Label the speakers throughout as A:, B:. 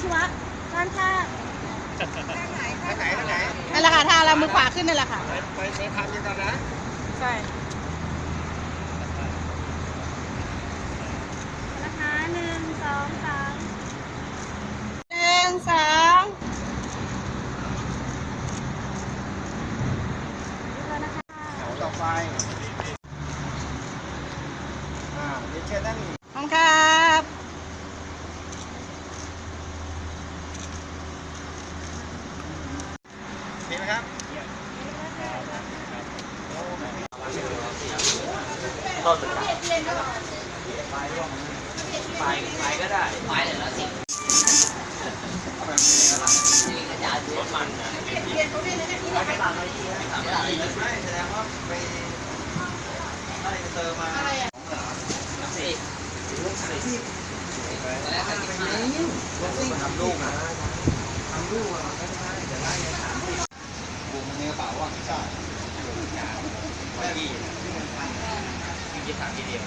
A: ชีวะด้านข้าง
B: ทางไหนทางไหน
A: นั่นแหละค่ะทางเรามือขวาขึ้นนั่นแหละค่ะ
B: ไปไปไปทำกันนะ
A: ใช่นะคะหนึ่งสองสามหนึ่งสองดูนะคะ
B: แถวต่อไปอ่าเรียนเชิญนั่ง
A: ขอบคุณครับ
B: ดีไหมครับไม่แสดงว่าไปอะไรเติมมาอะไรอะทำลูกนะทำลูกอะไม่ได้เดี๋ยวไล่ ระเป๋าอะใช่วันที่ที่ถามที่เดียว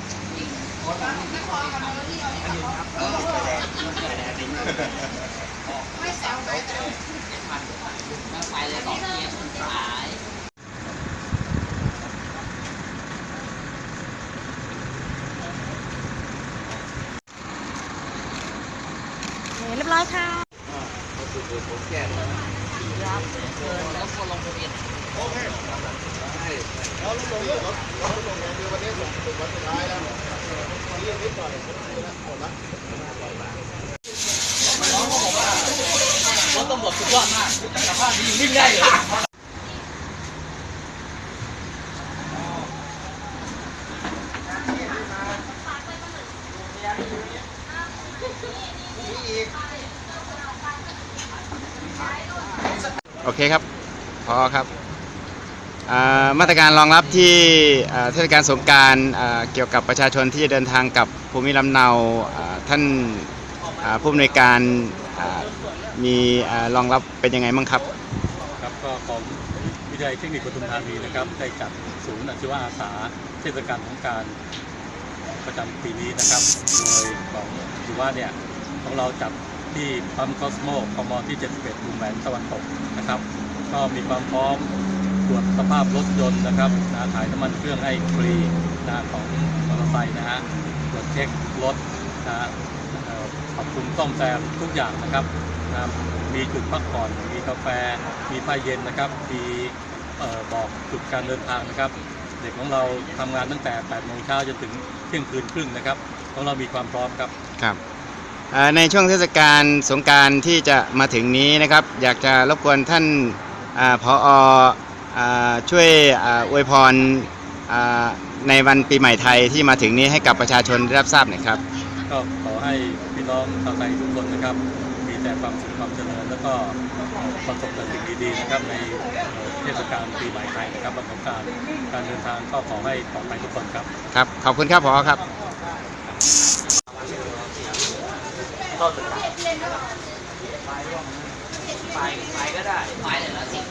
B: ไม่แซวไปแต่
C: ไปเลยสองเกียร์ขาย
A: เรียบร้อยค่ะ
C: แล้วคนลงทะเบียนรถตำรวจสุดยอดมากสภาพนี้วิ่งได้เลย
D: โอเคครับ พอครับมาตรการรองรับที่เทศกาลสงการเกี่ยวกับประชาชนที่จะเดินทางกลับภูมิลำเนาท่านผู้อำนวยการมีรองรับเป็นยังไงบ้างครับ
E: ครับก็ของวิทยาลัยเทคนิคปทุมธานีนะครับได้จัดศูนย์อาชีวะอาสาเทศกาลของการประจำปีนี้นะครับ โดยของอาชีวะเนี่ยของเราจัด ที่ปั๊มคอสโมคอมอที่ 71มุมแหวนตะวันตกนะครับ ก็มีความพร้อมตรวจสภาพรถยนต์นะครับนะถ่ายน้ำมันเครื่องให้ฟรีนะของมอเตอร์ไซค์นะฮะตรวจเช็ครถนะฮะเอ่อปรับปรุงซ่อมแซมทุกอย่างนะครับนะมีจุดพักผ่อน มีกาแฟ มีผ้าเย็นนะครับ มีบอกจุดการเดินทางนะครับ เด็กของเราทำงานตั้งแต่8โมงเช้าจนถึงเที่ยงคืนครึ่งนะครับของเรามีความพร้อมครับ
D: ครับ ในช่วงเทศกาลสงกรารที่จะมาถึงนี้นะครับ อยากจะรบกวนท่านอาผออาช่วยอาอวยพรอ่าในวันปีใหม่ไทยที่มาถึงนี้ให้กับประชาชนได้รับทราบหน่อยครับ
E: ก็ขอให้พี่น้องชาวไทยทุกคนนะครับ มีแต่ความสุขความเจริญแล้วก็ประสบแต่สิ่งดีๆนะครับในเทศกาลปีใหม่ไทยนะครับวันสงกรารการเดินทางก็ขอให้ปลอดภัยทุกคนครับ
D: ครับขอบคุณครับผอครับ ต้น
C: ไปไปก็ได้ไปเลยละสิ